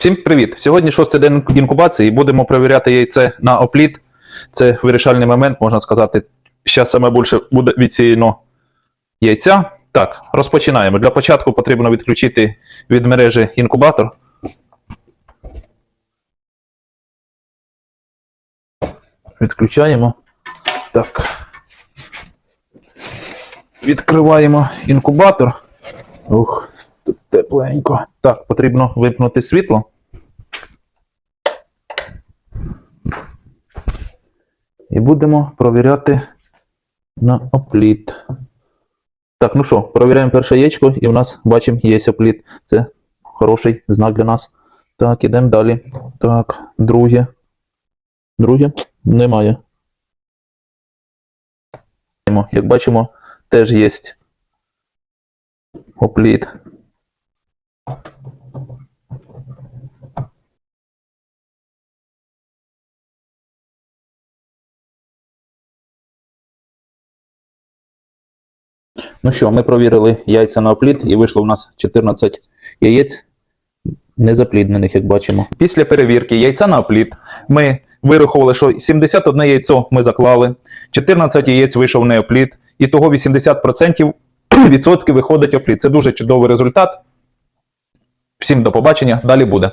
Всім привіт! Сьогодні шостий день інкубації будемо перевіряти яйце на опліт. Це вирішальний момент, можна сказати. Зараз саме більше буде відсіяно яйця. Так, розпочинаємо. Для початку потрібно відключити від мережі інкубатор. Відключаємо. Так. Відкриваємо інкубатор. Ух, тут тепленько. Так, потрібно вимкнути світло. І будемо провіряти на опліт. Так, ну що, провіряємо перше яєчко, і в нас бачимо, є опліт. Це хороший знак для нас. Так, ідемо далі. Так, друге. Друге немає. Як бачимо, теж є опліт. Ну що, ми провірили яйця на опліт і вийшло у нас 14 яєць незапліднених, як бачимо. Після перевірки яйця на опліт ми вирахували, що 71 яйцо ми заклали, 14 яєць вийшов не опліт, і того 80% відсотків виходить опліт. Це дуже чудовий результат. Всім до побачення, далі буде.